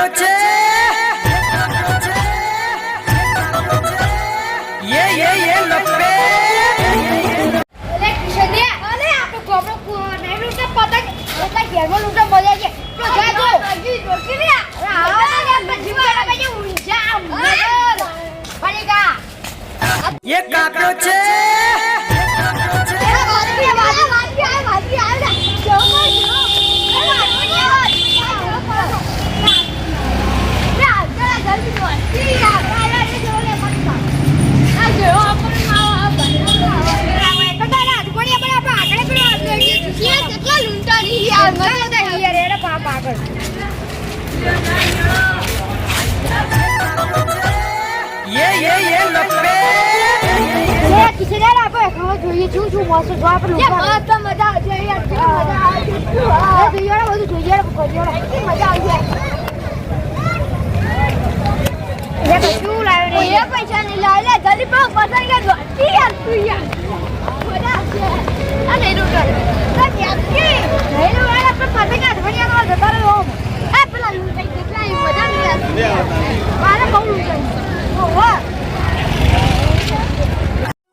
કાપ્યો છે. યે યે યે લપે. અરે કિશનિયા અરે કિશોર આપણે જોઈએ મસ્ત જો આપણે મસ્ત મજા આવશે યાર મજા જોઈએ ને બધું જોઈએ. ને મજા આવી જાય એ કશું લાવ્યો એ પૈસા નહીં લાવે. લે જલ્દી પણ પસંદ કે યાર તું યાર. મજા આવશે. આ નહીં લૂંટો તો નહીં આપણે પસંદ કે આનો જતા રહ્યો એ પેલા લૂંટાઈ કેટલા મજા નહીં આવતી મારે બહુ લૂંટાઈ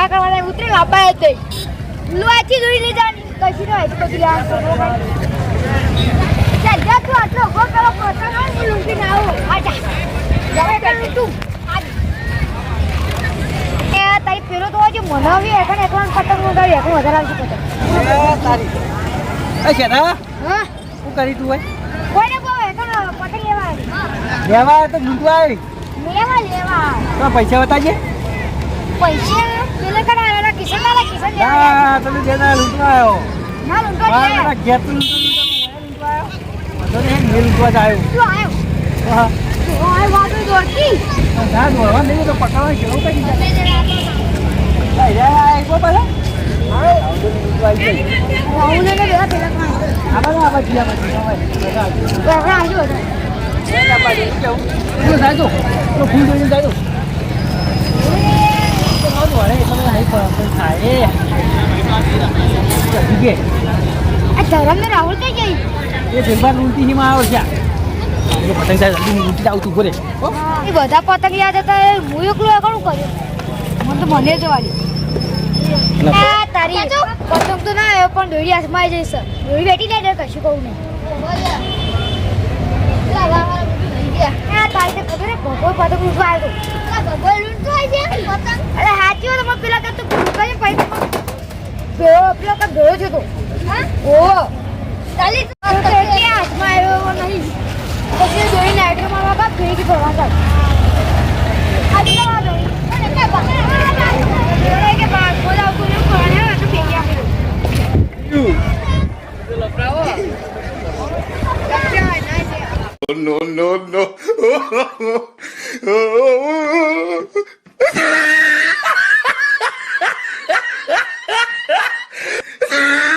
ભેગા ઉતરી ઉતરે લાંબા જ લોચી જોઈ લીધા કશી નો હેજ બધી આ ચાલ જા તું આટલો ગો પેલો પતંગ ને લૂંટી ના આવો. આજા જા. કરું તું. એ તારી પેલો તો આજે મનાવી એકણ એકણ પતંગ ઉડાવી એકણ વધારે આવશે પતંગ. તારી. એ શેના? હા. શું કરી તું હોય કોઈને બહુ એકણ પતંગ લેવા. લેવા તો લૂંટવા આવી? લેવા લેવા. તો પૈસા બતાજે પૈસા? પેલે કણ આવેલા કિશન ના કિશન ના તમે જેના લૂંટવા આવ્યો ના મારા છે ઘેર લૂંટવા આવ્યો મેં લૂંટવા આવ્યો. તું આવ્યો? હા. ઓય વાતો દોડતી ના દોડવા નહીં તો પકડવા કેવું કરી જાય કો પેલા હું ને બેવા પેલા કામ તો આવજો કેવું? તો? તો ફૂલ જોઈને જાય તો આ ધરમ ને રાહુલ કઈ ગઈ? એ ફેરફાર લૂંટી છે. પતંગ થાય જલ્દી લૂંટી જાવ તું બોલે. એ બધા પતંગ યાદ હતા એ હું એકલો એકલું કર્યું? મને તો મને જ વાળી તારી પતંગ તો ના આવ્યો પણ દોડી હાથમાં આવી જઈશ. દોડી બેઠી લે કશું કહું નહીં. તારી ખબર ભગવાન પતંગ લૂંટવા આવ્યો. ભગવાન અરે હાચી વાત મને પેલા કરતો લૂંટવા પૈસા પેલો પેલો કા ગયો છે તો. ઓ. ચાલી એટલે હાથમાં આવ્યો નહીં. પછી જોઈ નાઇટ્રોમાં બાબા ફેંકી ભરવા ચાલ આજનો વાળો અને કે બા કે બા બોલા આવતું એવું કરવાને આવે તો ફેંકી આપી no, no, no. Ah!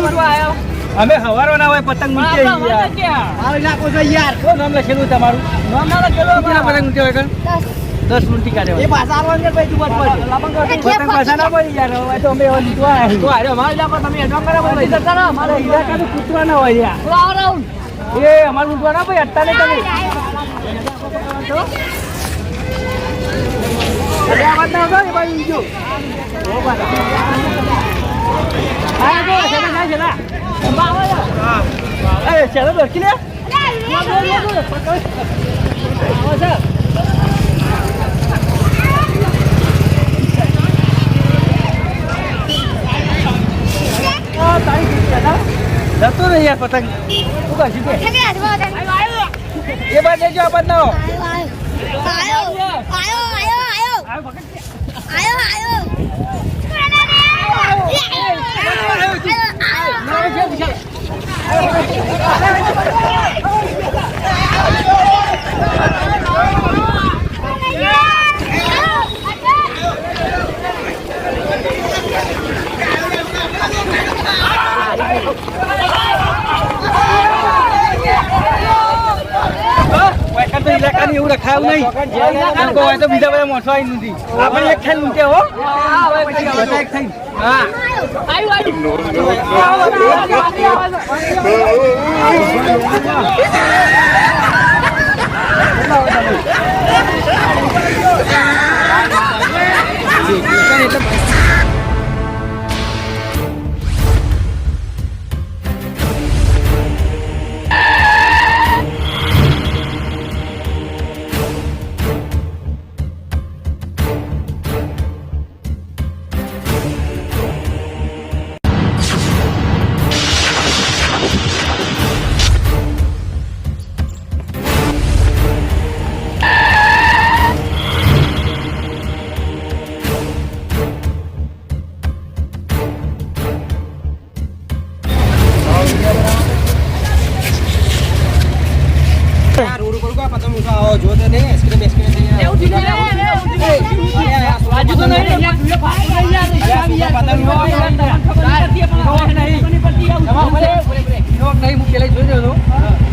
અમે હવારો ના હોય પતંગ મૂકીએ યાર. નાખો છો યાર. શું નામ લખેલું તમારું? નામ ના લખેલું કેટલા પતંગ મૂક્યો હોય? દસ. મિનિટ કાઢે એ પાછા આવવાનું પછી વાત પડી પતંગ પાછા ના પડી યાર હવે તો અમે લીધવા આવ્યા તો અરે અમારા ઇલાકા તમે એડવાન્સ કરા બોલો ઇધર કરો અમારા ઇલાકા તો કૂતરા ના હોય યાર. એ અમાર લૂંટવા ના ભાઈ અટ્ટા ને તમે ભાઈ બીજો ચાલો દોડકી લે જતો નહીં યાર પતંગ શું કરશું કે એ બાદ લેજો આ બાદ ના આવ્યો આવ્યો આવ્યો આવ્યો આવ્યો આવ્યો પકડ કે. આયો આયો ના, વિશાલ, વિશાલ. હા? ઇલાકાની એવું રખાયું નહીં. હોય તો બીજા બધા મોસો આવી નથી આપણે એક થઈને ઊંચે હો. બધા એક થઈને હા. રાજુ તો નહીં નહીં મૂકેલા જોઈ રહ્યો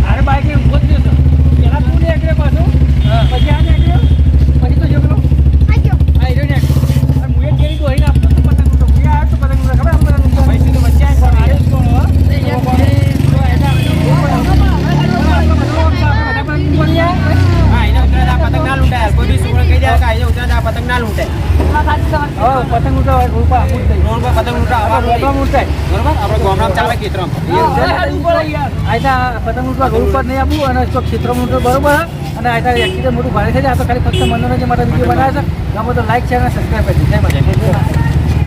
અરે બાઈક ઊભો થયો હતો પેલા તું ને એકરે પાછો પછી આ ને એકરે પછી તો જો પેલો આ હીરો ને અને મુએ કેરી તો અહીં આપતો તો પતંગ ઉડતો મુએ આવ્યો તો પતંગ ઉડતો ખબર આમ પતંગ ઉડતો ભાઈ તો વચ્ચે આવ્યો તો આવ્યો જ કોણ હો પતંગ ઉડાવે રૂપા મૂર્તિ આયતા પતંગ ઉડવા પર નહીં આપવું અને ક્ષેત્રમાં ઉડવું બરોબર? અને આયતા એક્સિડન્ટ મોટું ભારે થઈ જાય આ તો ખાલી ફક્ત મનોરંજન માટે વીડિયો બનાવે છે ગમે તો લાઈક છે અને સબસ્ક્રાઈબ કરી જય માતા